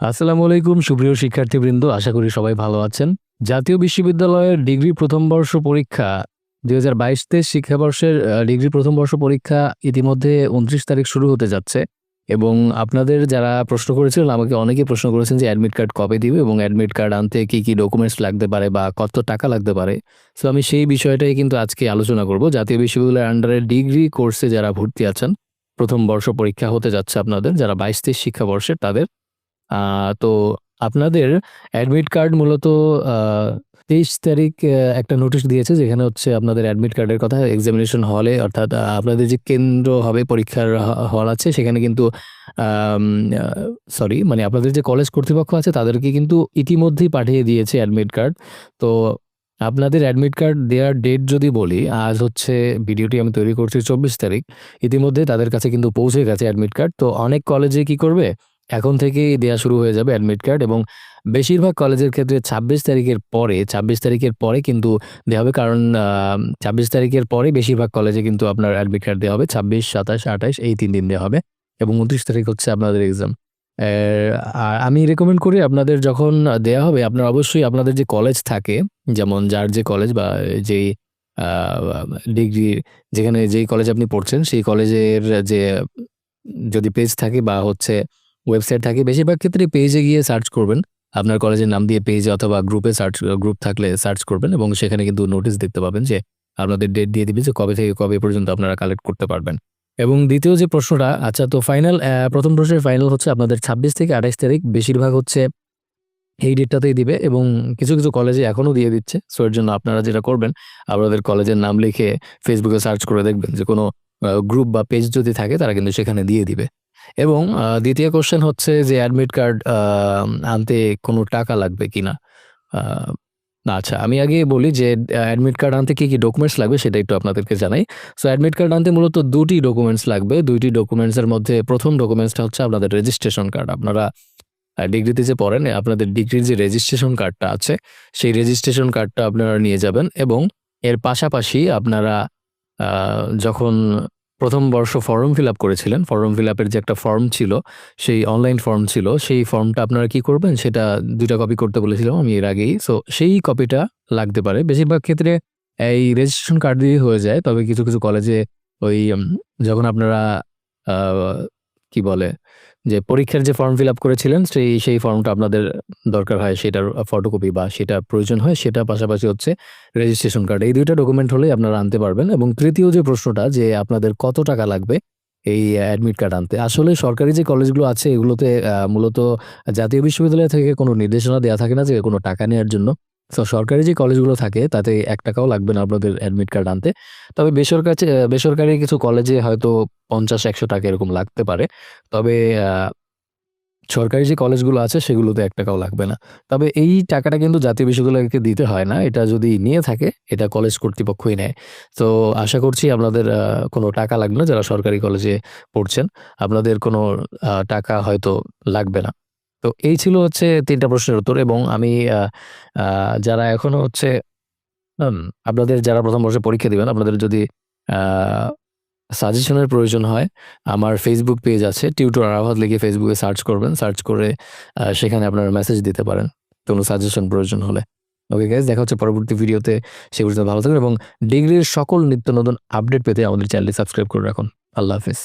আসসালামু আলাইকুম, সুপ্রিয় শিক্ষার্থীবৃন্দ, আশা করি সবাই ভালো আছেন। জাতীয় বিশ্ববিদ্যালয়ের ডিগ্রি প্রথম বর্ষ পরীক্ষা, দুই হাজার বাইশ তেইশ শিক্ষাবর্ষের ডিগ্রি প্রথম বর্ষ পরীক্ষা ইতিমধ্যে উনত্রিশ তারিখ শুরু হতে যাচ্ছে। এবং আপনাদের যারা প্রশ্ন করেছিলেন, আমাকে অনেকে প্রশ্ন করেছেন যে অ্যাডমিট কার্ড কবে দিবে এবং অ্যাডমিট কার্ড আনতে কি কি ডকুমেন্টস লাগতে পারে বা কত টাকা লাগতে পারে। সো আমি সেই বিষয়টাই কিন্তু আজকে আলোচনা করব। জাতীয় বিশ্ববিদ্যালয়ের আন্ডারে ডিগ্রি কোর্সে যারা ভর্তি আছেন, প্রথম বর্ষ পরীক্ষা হতে যাচ্ছে আপনাদের, যারা বাইশ তেইশ শিক্ষাবর্ষের তাদের তো আপনাদের অ্যাডমিট কার্ড মূলত তেইশ তারিখ একটা নোটিশ দিয়েছে যেখানে হচ্ছে আপনাদের অ্যাডমিট কার্ডের কথা এক্সামিনেশন হলে অর্থাৎ আপনাদের যে কেন্দ্র হবে পরীক্ষার হল আছে সেখানে কিন্তু সরি মানে আপনাদের যে কলেজ কর্তৃপক্ষ আছে তাদেরকে কিন্তু ইতিমধ্যেই পাঠিয়ে দিয়েছে অ্যাডমিট কার্ড তো আপনাদের অ্যাডমিট কার্ড দেওয়ার ডেট যদি বলি, আজ হচ্ছে ভিডিওটি আমি তৈরি করছি চব্বিশ তারিখ, ইতিমধ্যে তাদের কাছে কিন্তু পৌঁছে গেছে অ্যাডমিট কার্ড তো অনেক কলেজে কি করবে? এখন থেকেই দেওয়া শুরু হয়ে যাবে অ্যাডমিট কার্ড এবং বেশিরভাগ কলেজের ক্ষেত্রে ছাব্বিশ তারিখের পরে, ছাব্বিশ তারিখের পরে কিন্তু দেওয়া হবে কারণ ছাব্বিশ তারিখের পরে বেশিরভাগ কলেজে কিন্তু আপনার অ্যাডমিট কার্ড দেওয়া হবে। ছাব্বিশ, সাতাশ, আঠাশ এই তিন দিন দেওয়া হবে এবং উনত্রিশ তারিখ হচ্ছে আপনাদের এক্সাম আর আমি রেকমেন্ড করি আপনাদের যখন দেওয়া হবে, আপনার অবশ্যই আপনাদের যে কলেজ থাকে, যেমন যার যে কলেজ বা যেই ডিগ্রি যেখানে যেই কলেজ আপনি পড়ছেন, সেই কলেজের যে যদি পেজ থাকে বা হচ্ছে ওয়েবসাইট থাকে, বেশিরভাগ ক্ষেত্রে পেজে গিয়ে সার্চ করবেন। আপনার কলেজের নাম দিয়ে পেজে অথবা গ্রুপে সার্চ গ্রুপ থাকলে সার্চ করবেন এবং সেখানে কিন্তু নোটিশ দেখতে পাবেন যে আপনাদের ডেট দিয়ে দিবে যে কবে থেকে কবে পর্যন্ত আপনারা কালেক্ট করতে পারবেন। এবং দ্বিতীয় যে প্রশ্নটা আচ্ছা তো ফাইনাল প্রথম প্রশ্নের ফাইনাল হচ্ছে আপনাদের ছাব্বিশ থেকে আঠাইশ তারিখ বেশিরভাগ হচ্ছে এই ডেটটাতেই দিবে এবং কিছু কিছু কলেজে এখনও দিয়ে দিচ্ছে। সো এর জন্য আপনারা যেটা করবেন, আপনাদের কলেজের নাম লিখে ফেসবুকে সার্চ করে দেখবেন যে কোনো গ্রুপ বা পেজ যদি থাকে তারা কিন্তু সেখানে দিয়ে দিবে। এবং দ্বিতীয় কোশ্চেন হচ্ছে যে অ্যাডমিট কার্ড আনতে কোনো টাকা লাগবে কিনা? আচ্ছা আমি আগে বলি যে অ্যাডমিট কার্ড আনতে কী কী ডকুমেন্টস লাগবে সেটা একটু আপনাদেরকে জানাই। সো অ্যাডমিট কার্ড আনতে মূলত দুটি ডকুমেন্টস লাগবে। দুইটি ডকুমেন্টসের মধ্যে প্রথম ডকুমেন্টসটা হচ্ছে আপনাদের রেজিস্ট্রেশন কার্ড আপনারা ডিগ্রিতে যে পড়েন আপনাদের ডিগ্রির যে রেজিস্ট্রেশন কার্ডটা আছে, সেই রেজিস্ট্রেশন কার্ডটা আপনারা নিয়ে যাবেন এবং এর পাশাপাশি আপনারা যখন প্রথম বর্ষ ফর্ম ফিল আপ করেছিলেন। ফর্ম ফিল আপের যে একটা ফর্ম ছিল, সেই অনলাইন ফর্ম ছিল। সেই ফর্মটা আপনারা কি করবেন, সেটা দুইটা কপি করতে বলেছিলাম আমি এর আগেই। সো সেই কপিটা লাগতে পারে। বেশিরভাগ ক্ষেত্রে এই রেজিস্ট্রেশন কার্ড দিয়ে হয়ে যায়। তবে কিছু কিছু কলেজে ওই যখন আপনারা কি বলে যে পরীক্ষার যে ফর্ম ফিল আপ করেছিলেন, সেই সেই ফর্মটা আপনাদের দরকার হয়, সেটার ফটোকপি বা সেটা প্রয়োজন হয়, সেটা পাশাপাশি হচ্ছে রেজিস্ট্রেশন কার্ড এই দুইটা ডকুমেন্ট হলেই আপনারা আনতে পারবেন। এবং তৃতীয় যে প্রশ্নটা, যে আপনাদের কত টাকা লাগবে এই অ্যাডমিট কার্ড আনতে, আসলে সরকারি যে কলেজগুলো আছে, এগুলোতে মূলত জাতীয় বিশ্ববিদ্যালয় থেকে কোনো নির্দেশনা দেওয়া থাকে না যে কোনো টাকা নেওয়ার জন্য। তো সরকারি যে কলেজগুলো থাকে, তাতে এক টাকাও লাগবে না আপনাদের অ্যাডমিট কার্ড আনতে। তবে বেসরকারি বেসরকারি কিছু কলেজে হয়তো পঞ্চাশ, একশো টাকা এরকম লাগতে পারে। তবে সরকারি যে কলেজগুলো আছে, সেগুলোতে এক টাকাও লাগবে না। তবে এই টাকাটা কিন্তু জাতীয় বিশ্ববিদ্যালয়কে দিতে হয় না। এটা যদি নিয়ে থাকে, এটা কলেজ কর্তৃপক্ষই নেয়। তো আশা করছি আপনাদের কোনো টাকা লাগবে না যারা সরকারি কলেজে পড়ছেন। আপনাদের কোনো টাকা হয়তো লাগবে না। তো এই ছিল হচ্ছে তিনটা প্রশ্নের উত্তর এবং আমি যারা এখনও হচ্ছে আপনাদের যারা প্রথম বর্ষে পরীক্ষা দিবেন, আপনাদের যদি সাজেশনের প্রয়োজন হয়, আমার ফেসবুক পেজ আছে টিউটর আরাফাত লিখে ফেসবুকে সার্চ করবেন সার্চ করে সেখানে আপনারা মেসেজ দিতে পারেন, কোনো সাজেশন প্রয়োজন হলে। ওকে গাইজ দেখা হচ্ছে পরবর্তী ভিডিওতে সে পর্যন্ত ভালো থাকবেন এবং ডিগ্রির সকল নিত্য নতুন আপডেট পেতে আমাদের চ্যানেলটি সাবস্ক্রাইব করে রাখুন। আল্লাহ হাফিজ।